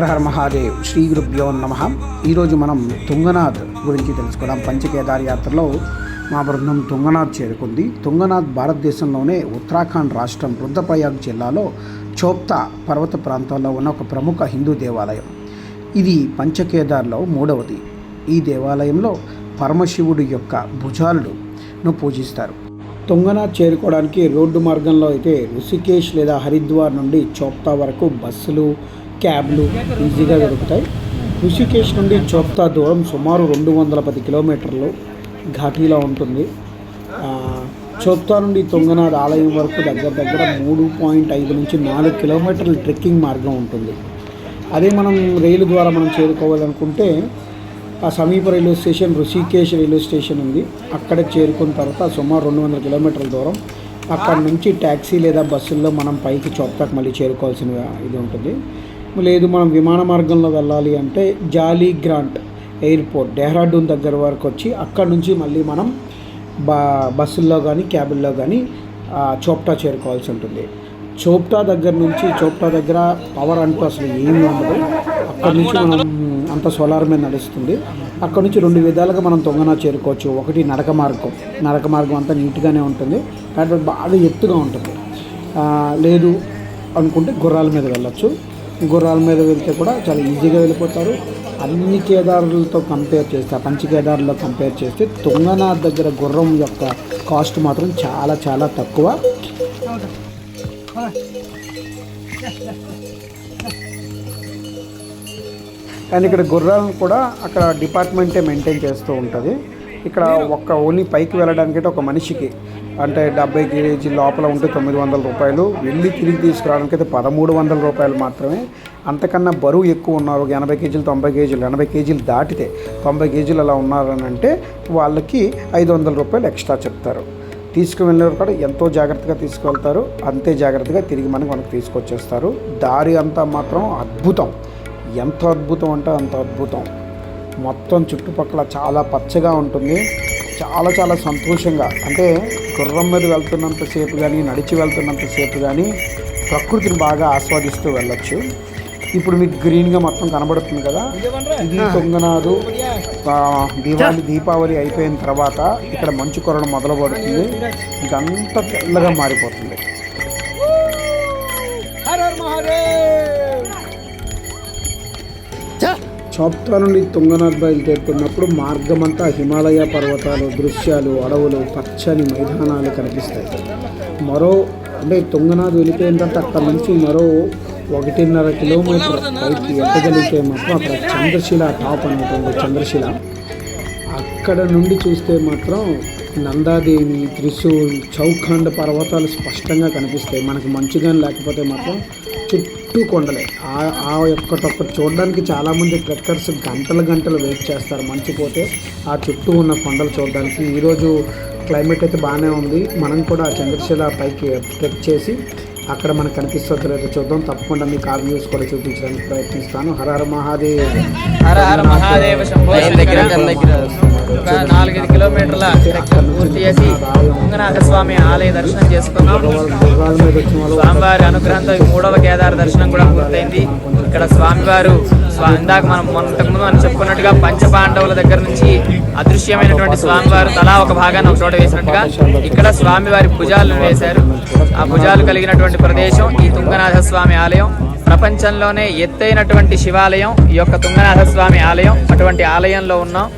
హర హర మహాదేవ్ శ్రీ గురుభ్యో నమ. ఈరోజు మనం తుంగనాథ్ గురించి తెలుసుకుందాం. పంచకేదార్ యాత్రలో మా బృందం తుంగనాథ్ చేరుకుంది. తుంగనాథ్ భారతదేశంలోనే ఉత్తరాఖండ్ రాష్ట్రం రుద్రప్రయాగ్ జిల్లాలో చోప్తా పర్వత ప్రాంతంలో ఉన్న ఒక ప్రముఖ హిందూ దేవాలయం. ఇది పంచకేదార్లో మూడవది. ఈ దేవాలయంలో పరమశివుడు యొక్క భుజాలను పూజిస్తారు. తుంగనాథ్ చేరుకోవడానికి రోడ్డు మార్గంలో అయితే ఋషికేశ్ లేదా హరిద్వార్ నుండి చోప్తా వరకు బస్సులు క్యాబ్లు ఈజీగా దొరుకుతాయి. ఋషికేశ్ నుండి చోప్తా దూరం సుమారు రెండు వందల పది కిలోమీటర్లు ఘాటీలో ఉంటుంది. చోప్తా నుండి తుంగనాథ్ ఆలయం వరకు దగ్గర దగ్గర మూడు పాయింట్ ఐదు నుంచి నాలుగు కిలోమీటర్ల ట్రెక్కింగ్ మార్గం ఉంటుంది. అదే మనం రైలు ద్వారా మనం చేరుకోవాలనుకుంటే ఆ సమీప railway station Rishikesh railway station ఉంది. అక్కడ చేరుకున్న తర్వాత సుమారు రెండు వందల కిలోమీటర్ల దూరం అక్కడ నుంచి ట్యాక్సీ లేదా బస్సుల్లో మనం పైకి చోప్తాకు మళ్ళీ చేరుకోవాల్సిన ఇది ఉంటుంది. లేదు మనం విమాన మార్గంలో వెళ్ళాలి అంటే జాలీ గ్రాంట్ ఎయిర్పోర్ట్ డెహ్రాడూన్ దగ్గర వరకు వచ్చి అక్కడ నుంచి మళ్ళీ మనం బా బస్సుల్లో కానీ క్యాబుల్లో కానీ చోప్టా చేరుకోవాల్సి ఉంటుంది. చోప్టా దగ్గర నుంచి చోప్టా దగ్గర పవర్ అంటూ అసలు ఏమి ఉండదు. అక్కడ నుంచి మనం అంత సోలార్ మీద నడుస్తుంది. అక్కడ నుంచి రెండు విధాలుగా మనం తొంగన చేరుకోవచ్చు. ఒకటి నడక మార్గం. నడక మార్గం అంతా నీట్గానే ఉంటుంది. కాబట్టి బాగా ఎత్తుగా ఉంటుంది. లేదు అనుకుంటే గుర్రాల మీద వెళ్ళొచ్చు. గుర్రాల మీద వెళ్తే కూడా చాలా ఈజీగా వెళ్ళిపోతారు. అన్ని కేదారులతో కంపేర్ చేస్తే ఆ పంచ కేదారులతో కంపేర్ చేస్తే తుంగనాథ్ దగ్గర గుర్రం యొక్క కాస్ట్ మాత్రం చాలా చాలా తక్కువ. అండ్ ఇక్కడ గుర్రాలను కూడా అక్కడ డిపార్ట్మెంటే మెయింటైన్ చేస్తూ ఉంటుంది. ఇక్కడ ఒక్క ఓన్లీ పైకి వెళ్ళడానికి ఒక మనిషికి అంటే డెబ్బై కేజీ లోపల ఉంటే తొమ్మిది వందల రూపాయలు వెళ్ళి తిరిగి తీసుకురావడానికి అయితే పదమూడు వందల రూపాయలు మాత్రమే. అంతకన్నా బరువు ఎక్కువ ఉన్నారు ఒక ఎనభై కేజీలు తొంభై కేజీలు. ఎనభై కేజీలు దాటితే తొంభై కేజీలు అలా ఉన్నారని అంటే వాళ్ళకి ఐదు వందల రూపాయలు ఎక్స్ట్రా చెప్తారు. తీసుకువెళ్ళేవారు కూడా ఎంతో జాగ్రత్తగా తీసుకువెళ్తారు. అంతే జాగ్రత్తగా తిరిగి మనకి మనకు తీసుకొచ్చేస్తారు. దారి అంతా మాత్రం అద్భుతం. ఎంత అద్భుతం అంటే అంత అద్భుతం. మొత్తం చుట్టుపక్కల చాలా పచ్చగా ఉంటుంది. చాలా చాలా సంతోషంగా అంటే గుర్రం మీద వెళ్తున్నంతసేపు కానీ నడిచి వెళ్తున్నంతసేపు కానీ ప్రకృతిని బాగా ఆస్వాదిస్తూ వెళ్ళొచ్చు. ఇప్పుడు మీకు గ్రీన్గా మొత్తం కనబడుతుంది కదా? ఇది తొంగనాదు ఆ, దీపావళి దీపావళి అయిపోయిన తర్వాత ఇక్కడ మంచు కొరడం మొదలు పడుతుంది ఇదంతా తెల్లగా మారిపోతుంది. సోప్తా నుండి తుంగనాథ్ బయలుదేరుతున్నప్పుడు మార్గమంతా హిమాలయ పర్వతాలు దృశ్యాలు అడవులు పచ్చని మైదానాలు కనిపిస్తాయి. మరో అంటే తుంగనాథ్ వెళ్ళిపోయిందంటే అక్కడ నుంచి మరో ఒకటిన్నర కిలోమీటర్ పైకి ఎక్కగలిగితే మాత్రం అక్కడ చంద్రశిల టాప్ అనేటువంటి చంద్రశిల. అక్కడ నుండి చూస్తే మాత్రం నందాదేవి త్రిశూల్ చౌఖండ్ పర్వతాలు స్పష్టంగా కనిపిస్తాయి. మనకు మంచుగాని లేకపోతే మాత్రం చుట్టూ కొండలే. ఆ ఆ ఒక్కటొక్కటి చూడడానికి చాలామంది ట్రెక్కర్స్ గంటలు గంటలు వెయిట్ చేస్తారు. మంచు పోతే ఆ చుట్టూ ఉన్న కొండలు చూడడానికి. ఈరోజు క్లైమేట్ అయితే బాగానే ఉంది. మనం కూడా ఆ చంద్రశిల పైకి ట్రెక్ చేసి అక్కడ మనకు కనిపిస్తుందో లేదో చూద్దాం. తప్పకుండా మీకు ఆ వ్యూస్ కూడా చూపించడానికి ప్రయత్నిస్తాను. హర హర మహాదేవ్. హర హర మహాదేవ. ఒక నాలుగైదు కిలోమీటర్ల పూర్తి చేసి స్వామి ఆలయ దర్శనం చేసుకున్నాం. స్వామివారి అనుగ్రహంతో ఈ మూడవ కేదార దర్శనం కూడా పూర్తయింది. ఇక్కడ స్వామివారు ఇందాక మనం మొన్న మనం చెప్పుకున్నట్టుగా పంచపాండవుల దగ్గర నుంచి అదృశ్యమైనటువంటి స్వామివారు తలా ఒక భాగాన్ని ఒక చోట వేసినట్టుగా ఇక్కడ స్వామివారి భుజాలను వేశారు. ఆ భుజాలు కలిగినటువంటి ప్రదేశం ఈ తుంగనాథ స్వామి ఆలయం. ప్రపంచంలోనే ఎత్తైనటువంటి శివాలయం ఈ యొక్క తుంగనాథ స్వామి ఆలయం. అటువంటి ఆలయంలో ఉన్నాం.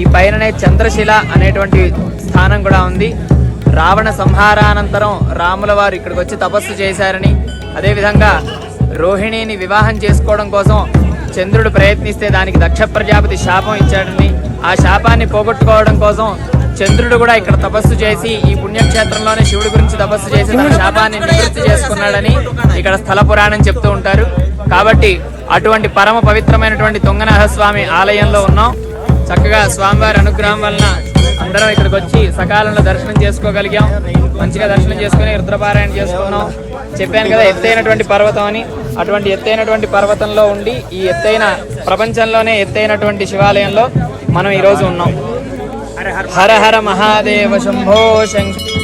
ఈ పైననే చంద్రశిల అనేటువంటి స్థానం కూడా ఉంది. రావణ సంహారానంతరం రాముల వారు ఇక్కడికి వచ్చి తపస్సు చేశారని అదేవిధంగా రోహిణిని వివాహం చేసుకోవడం కోసం చంద్రుడు ప్రయత్నిస్తే దానికి దక్ష ప్రజాపతి శాపం ఇచ్చాడని ఆ శాపాన్ని పోగొట్టుకోవడం కోసం చంద్రుడు కూడా ఇక్కడ తపస్సు చేసి ఈ పుణ్యక్షేత్రంలోనే శివుడి గురించి తపస్సు చేసి తన శాపాన్ని నివృత్తి చేసుకున్నాడని ఇక్కడ స్థల పురాణం చెప్తూ ఉంటారు. కాబట్టి అటువంటి పరమ పవిత్రమైనటువంటి తుంగనాథ స్వామి ఆలయంలో ఉన్నాం. చక్కగా స్వామివారి అనుగ్రహం వలన అందరం ఇక్కడికి వచ్చి సకాలంలో దర్శనం చేసుకోగలిగాం. మంచిగా దర్శనం చేసుకుని రుద్రపారాయణ చేసుకున్నాం. చెప్పాను కదా ఎత్తైనటువంటి పర్వతం అని. అటువంటి ఎత్తైనటువంటి పర్వతంలో ఉండి ఈ ఎత్తైన ప్రపంచంలోనే ఎత్తైనటువంటి శివాలయంలో మనం ఈరోజు ఉన్నాం. హర హర మహాదేవ శంభో శంకర్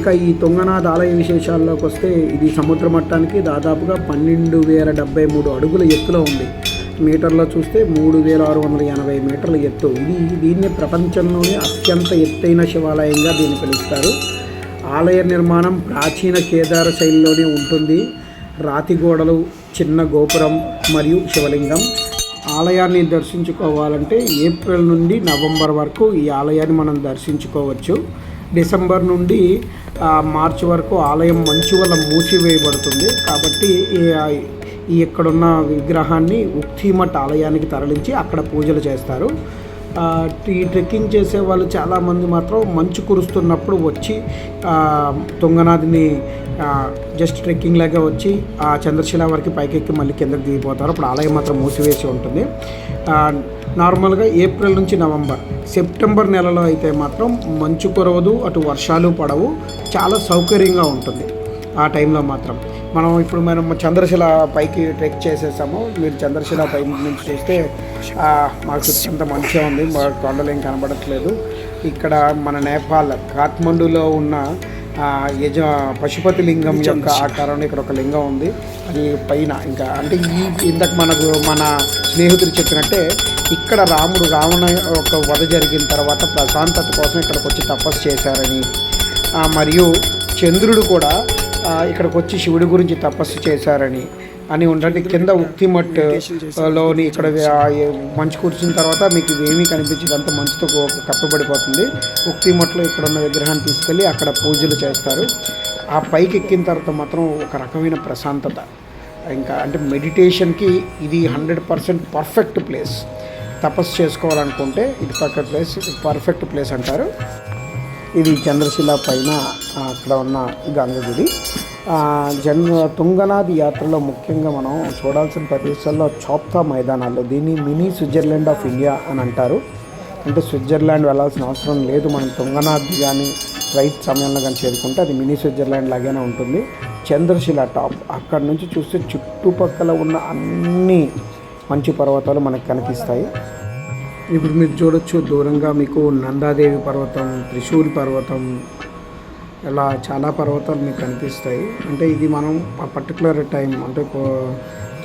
ఇక ఈ తుంగనాథ్ ఆలయ విశేషాల్లోకి వస్తే ఇది సముద్ర మట్టానికి దాదాపుగా పన్నెండు వేల డెబ్బై మూడు అడుగుల ఎత్తులో ఉంది. మీటర్లో చూస్తే మూడు వేల ఆరు వందల ఎనభై మీటర్ల ఎత్తు. ఇది దీన్ని ప్రపంచంలోనే అత్యంత ఎత్తైన శివాలయంగా దీన్ని పిలుస్తారు. ఆలయ నిర్మాణం ప్రాచీన కేదార శైలిలోనే ఉంటుంది. రాతి గోడలు చిన్న గోపురం మరియు శివలింగం. ఆలయాన్ని దర్శించుకోవాలంటే ఏప్రిల్ నుండి నవంబర్ వరకు ఈ ఆలయాన్ని మనం దర్శించుకోవచ్చు. డిసెంబర్ నుండి మార్చి వరకు ఆలయం మంచు వల్ల మూసివేయబడుతుంది. కాబట్టి ఈ- ఇక్కడున్న విగ్రహాన్ని ఉక్తిమఠ్ ఆలయానికి తరలించి అక్కడ పూజలు చేస్తారు. ఈ ట్రెక్కింగ్ చేసే వాళ్ళు చాలామంది మాత్రం మంచు కురుస్తున్నప్పుడు వచ్చి తుంగనాథిని జస్ట్ ట్రెక్కింగ్ లాగా వచ్చి ఆ చంద్రశిల వరకు పైకెక్కి మళ్ళీ కిందకి దిగిపోతారు. అప్పుడు ఆలయం మాత్రం మూసివేసి ఉంటుంది. నార్మల్గా ఏప్రిల్ నుంచి నవంబర్ సెప్టెంబర్ నెలలో అయితే మాత్రం మంచు కురవదు అటు వర్షాలు పడవు చాలా సౌకర్యంగా ఉంటుంది. ఆ టైంలో మాత్రం. మనం ఇప్పుడు మనం చంద్రశిల పైకి ట్రెక్ చేసేసాము. మీరు చంద్రశిల పై నుంచి చూస్తే మాకు అంత మంచిగా ఉంది. మా కొండలు ఏం కనబడట్లేదు. ఇక్కడ మన నేపాల్ కాఠ్మండూలో ఉన్న యజ పశుపతి లింగం యొక్క ఆకారంలో ఇక్కడ ఒక లింగం ఉంది. అది పైన ఇంకా అంటే ఈ ఇందాక మనకు మన స్నేహితుడు చెప్పినట్టే ఇక్కడ రాముడు రావణ ఒక వధ జరిగిన తర్వాత ప్రశాంతత కోసం ఇక్కడికి వచ్చి తపస్సు చేశారని. మరియు చంద్రుడు కూడా ఇక్కడికి వచ్చి శివుడి గురించి తపస్సు చేశారని అని ఉండండి. కింద ఉక్తిమట్లోని ఇక్కడ మంచు కూర్చున్న తర్వాత మీకు ఏమీ కనిపించదు. అంత మంచుతో కప్పబడిపోతుంది. ఉక్తిమట్లో ఇక్కడ ఉన్న విగ్రహాన్ని తీసుకెళ్ళి అక్కడ పూజలు చేస్తారు. ఆ పైకి ఎక్కిన తర్వాత మాత్రం ఒక రకమైన ప్రశాంతత. ఇంకా అంటే మెడిటేషన్కి ఇది హండ్రెడ్ పర్సెంట్ పర్ఫెక్ట్ ప్లేస్. తపస్సు చేసుకోవాలనుకుంటే ఇది పర్ఫెక్ట్ ప్లేస్ పర్ఫెక్ట్ ప్లేస్ అంటారు. ఇది చంద్రశిల పైన అక్కడ ఉన్న గంగగుడి జన్ తుంగనాది యాత్రలో ముఖ్యంగా మనం చూడాల్సిన ప్రదేశాల్లో చోప్తా మైదానాల్లో దీన్ని మినీ స్విట్జర్లాండ్ ఆఫ్ ఇండియా అని అంటారు. అంటే స్విట్జర్లాండ్ వెళ్ళాల్సిన అవసరం లేదు. మనం తుంగనాథ్ కానీ రైట్ సమయంలో కానీ చేరుకుంటే అది మినీ స్విట్జర్లాండ్ లాగానే ఉంటుంది. చంద్రశిల టాప్ అక్కడ నుంచి చూస్తే చుట్టుపక్కల ఉన్న అన్ని మంచు పర్వతాలు మనకు కనిపిస్తాయి. ఇప్పుడు మీరు చూడొచ్చు దూరంగా మీకు నందాదేవి పర్వతం త్రిశూల్ పర్వతం ఇలా చాలా పర్వతాలు మీకు కనిపిస్తాయి. అంటే ఇది మనం పర్టికులర్ టైం అంటే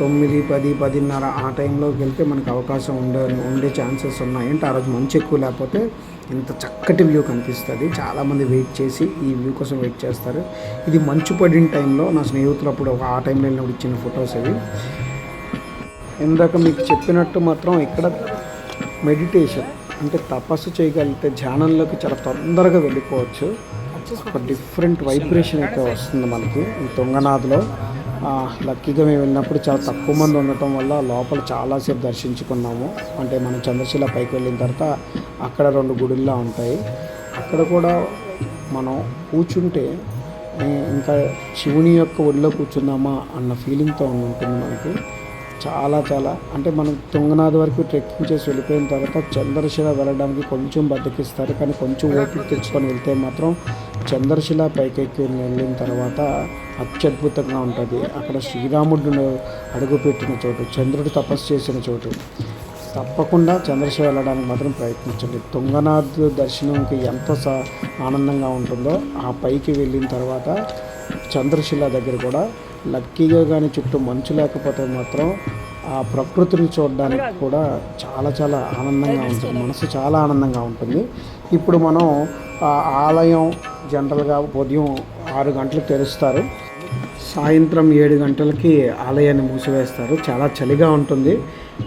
తొమ్మిది పది పదిన్నర ఆ టైంలోకి వెళ్తే మనకు అవకాశం ఉండే ఉండే ఛాన్సెస్ ఉన్నాయి. అంటే ఆ రోజు మంచి ఎక్కువ లేకపోతే ఇంత చక్కటి వ్యూ కనిపిస్తుంది. చాలామంది వెయిట్ చేసి ఈ వ్యూ కోసం వెయిట్ చేస్తారు. ఇది మంచు పడిన టైంలో నా స్నేహితులు అప్పుడు ఆ టైంలో వెళ్ళినప్పుడు ఇచ్చిన ఫొటోస్ అవి ఇందాక మీకు చెప్పినట్టు మాత్రం ఇక్కడ మెడిటేషన్ అంటే తపస్సు చేయగలిగితే ధ్యానంలోకి చాలా తొందరగా వెళ్ళిపోవచ్చు. ఒక డిఫరెంట్ వైబ్రేషన్ అయితే వస్తుంది మనకి ఈ తుంగనాథ్లో లక్కీగా మేము వెళ్ళినప్పుడు చాలా తక్కువ మంది ఉండటం వల్ల లోపల చాలాసేపు దర్శించుకున్నాము. అంటే మనం చంద్రశిల పైకి వెళ్ళిన తర్వాత అక్కడ రెండు గుడిల్లా ఉంటాయి. అక్కడ కూడా మనం కూర్చుంటే ఇంకా శివుని యొక్క ఒడిలో కూర్చున్నామా అన్న ఫీలింగ్తో ఉంటుంది మనకి. చాలా చాలా. అంటే మనం తుంగనాథ్ వరకు ట్రెక్కింగ్ చేసి వెళ్ళిపోయిన తర్వాత చంద్రశిల వెళ్ళడానికి కొంచెం బద్దకిస్తారు. కానీ కొంచెం ఓపిక తెచ్చుకొని వెళ్తే మాత్రం చంద్రశిల పైకెక్కి వెళ్ళిన తర్వాత అత్యద్భుతంగా ఉంటుంది. అక్కడ శ్రీరాముడు అడుగుపెట్టిన చోటు చంద్రుడు తపస్సు చేసిన చోటు. తప్పకుండా చంద్రశిల వెళ్ళడానికి మాత్రం ప్రయత్నించండి. తుంగనాథ్ దర్శనంకి ఎంత స ఆనందంగా ఉంటుందో ఆ పైకి వెళ్ళిన తర్వాత చంద్రశిల దగ్గర కూడా లక్కీగా కానీ చుట్టూ మంచు లేకపోతే మాత్రం ఆ ప్రకృతిని చూడడానికి కూడా చాలా చాలా ఆనందంగా ఉంటుంది. మనసు చాలా ఆనందంగా ఉంటుంది. ఇప్పుడు మనం ఆ ఆలయం జనరల్గా ఉదయం ఆరు గంటలకు తెరుస్తారు. సాయంత్రం ఏడు గంటలకి ఆలయాన్ని మూసివేస్తారు. చాలా చలిగా ఉంటుంది.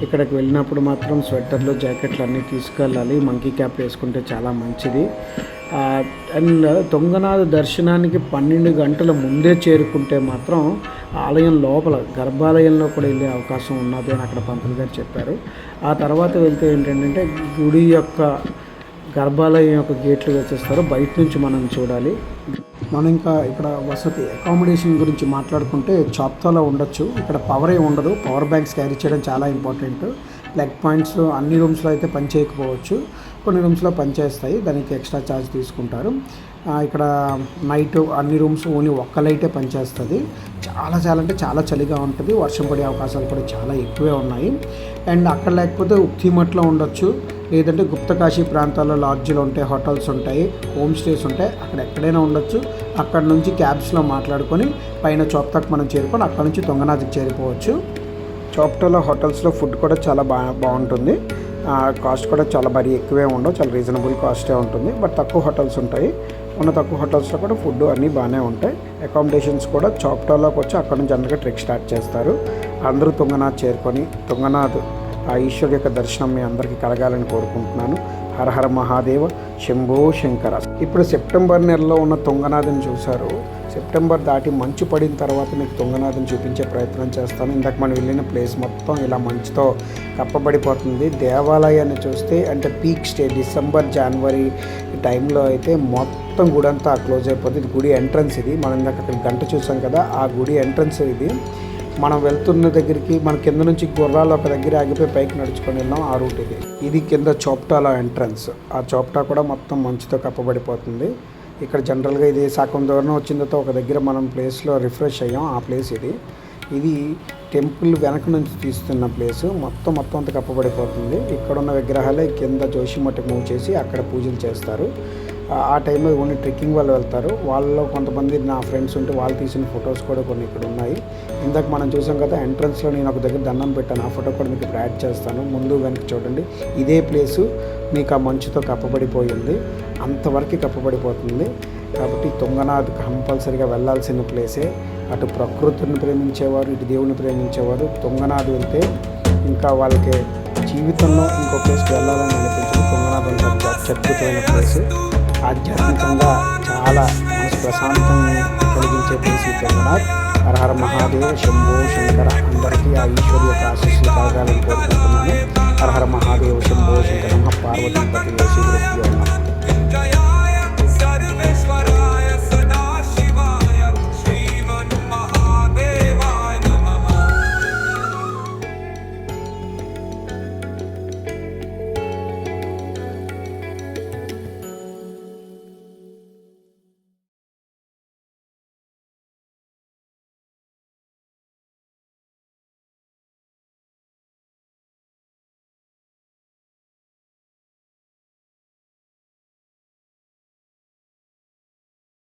ఇక్కడికి వెళ్ళినప్పుడు మాత్రం స్వెటర్లు జాకెట్లు అన్నీ తీసుకెళ్ళాలి. మంకీ క్యాప్ వేసుకుంటే చాలా మంచిది. అండ్ తొంగనాథ దర్శనానికి పన్నెండు గంటల ముందే చేరుకుంటే మాత్రం ఆలయం లోపల గర్భాలయంలో కూడా వెళ్ళే అవకాశం ఉన్నది అని అక్కడ పంతులు గారు చెప్పారు. ఆ తర్వాత వెళ్తే ఏంటంటే గుడి యొక్క గర్భాలయం యొక్క గేట్లు వచ్చేస్తారు బయట నుంచి మనం చూడాలి. మనం ఇంకా ఇక్కడ వసతి అకామిడేషన్ గురించి మాట్లాడుకుంటే చాప్తాలో ఉండొచ్చు. ఇక్కడ పవర్ ఏ ఉండదు. పవర్ బ్యాంక్స్ క్యారీ చేయడం చాలా ఇంపార్టెంట్ లెగ్ పాయింట్స్ అన్ని రూమ్స్లో అయితే పని చేయకపోవచ్చు. కొన్ని రూమ్స్లో పనిచేస్తాయి దానికి ఎక్స్ట్రా ఛార్జ్ తీసుకుంటారు. ఇక్కడ నైట్ అన్ని రూమ్స్ ఓన్లీ ఒక్క లైటే పనిచేస్తుంది చాలా చాలా అంటే చాలా చలిగా ఉంటుంది. వర్షం పడే అవకాశాలు కూడా చాలా ఎక్కువే ఉన్నాయి. అండ్ అక్కడ లేకపోతే ఉక్తిమట్లో ఉండొచ్చు. లేదంటే గుప్తకాశీ ప్రాంతాల్లో లాడ్జ్లు ఉంటాయి హోటల్స్ ఉంటాయి హోమ్ స్టేస్ ఉంటాయి అక్కడ ఎక్కడైనా ఉండొచ్చు. అక్కడ నుంచి క్యాబ్స్లో మాట్లాడుకొని పైన చోప్తాకి మనం చేరుకొని అక్కడ నుంచి తొంగనాథ్కి చేరిపోవచ్చు. చోప్టాలో హోటల్స్లో ఫుడ్ కూడా చాలా బా బాగుంటుంది. కాస్ట్ కూడా చాలా మరీ ఎక్కువే ఉండవు చాలా రీజనబుల్ కాస్టే ఉంటుంది. బట్ తక్కువ హోటల్స్ ఉంటాయి. ఉన్న తక్కువ హోటల్స్లో కూడా ఫుడ్ అన్నీ బాగానే ఉంటాయి. అకామిడేషన్స్ కూడా చాప్టాలోకి వచ్చి అక్కడ నుంచి జనరల్గా ట్రెక్ స్టార్ట్ చేస్తారు. అందరూ తుంగనాథ్ చేరుకొని తుంగనాథ్ ఆ ఈశ్వరు యొక్క దర్శనం మీ అందరికీ కలగాలని కోరుకుంటున్నాను. హర హర మహాదేవ శంభో శంకర. ఇప్పుడు సెప్టెంబర్ నెలలో ఉన్న తుంగనాథని చూశారు. సెప్టెంబర్ దాటి మంచు పడిన తర్వాత మీకు తొంగనాథం చూపించే ప్రయత్నం చేస్తాను. ఇందాక మనం వెళ్ళిన ప్లేస్ మొత్తం ఇలా మంచుతో కప్పబడిపోతుంది. దేవాలయాన్ని చూస్తే అంటే పీక్ స్టే డిసెంబర్ జనవరి టైంలో అయితే మొత్తం గుడి అంతా క్లోజ్ అయిపోతుంది. ఇది గుడి ఎంట్రన్స్ ఇది. మనం ఇందాక అక్కడ గంట చూసాం కదా ఆ గుడి ఎంట్రన్స్ ఇది. మనం వెళ్తున్న దగ్గరికి మన కింద నుంచి గుర్రాలు ఒక దగ్గర ఆగిపోయి పైకి నడుచుకొని వెళ్ళాం ఆ రూట్ ఇది. ఇది కింద చోప్టాలో ఎంట్రన్స్. ఆ చోప్టా కూడా మొత్తం మంచుతో కప్పబడిపోతుంది. ఇక్కడ జనరల్గా ఇది సగం దూరం వచ్చిన ఒక దగ్గర మనం ప్లేస్లో రిఫ్రెష్ అయ్యాం. ఆ ప్లేస్ ఇది. ఇది టెంపుల్ వెనక నుంచి తీస్తున్న ప్లేస్. మొత్తం మొత్తం అంత కప్పబడిపోతుంది. ఇక్కడ ఉన్న విగ్రహాలే కింద జోషిమఠకి మూవ్ చేసి అక్కడ పూజలు చేస్తారు. ఆ- టైంలో ఓన్లీ ట్రెక్కింగ్ వాళ్ళు వెళ్తారు. వాళ్ళలో కొంతమంది నా ఫ్రెండ్స్ ఉంటే వాళ్ళు తీసిన ఫొటోస్ కూడా కొన్ని ఇక్కడ ఉన్నాయి. ఇందాక మనం చూసాం కదా ఎంట్రన్స్లో నేను ఒక దగ్గర దండం పెట్టాను. ఆ ఫోటో కూడా మీకు ఇప్పుడు యాడ్ చేస్తాను. ముందు వెనక్కి చూడండి. ఇదే ప్లేసు మీకు ఆ మంచుతో కప్పబడిపోయింది. అంతవరకు కప్పబడిపోతుంది. కాబట్టి తుంగనాథ్ కంపల్సరిగా వెళ్ళాల్సిన ప్లేసే అటు ప్రకృతిని ప్రేమించేవారు ఇటు దేవుని ప్రేమించేవారు. తుంగనాథ్ వెళ్తే ఇంకా వాళ్ళకి జీవితంలో ఇంకో ప్లేస్కి వెళ్ళాలని అనిపించింది. తుంగనాథ్ అంటే అత్యద్భుతమైన ప్లేస్ ఆధ్యాత్మికంగా చాలా మనసు ప్రశాంతాన్ని కలిగించే ప్లేస్ ఈ తుంగనాథ్ హరహర మహాదేవ శంభో శంకర. అందరికీ ఆ ఈశ్వరు యొక్క ఆశీస్సులు కలగాలని కోరుకుంటున్నాను. హరహర మహాదేవ శంభో శంకర. పార్వతీ పతి శివుడు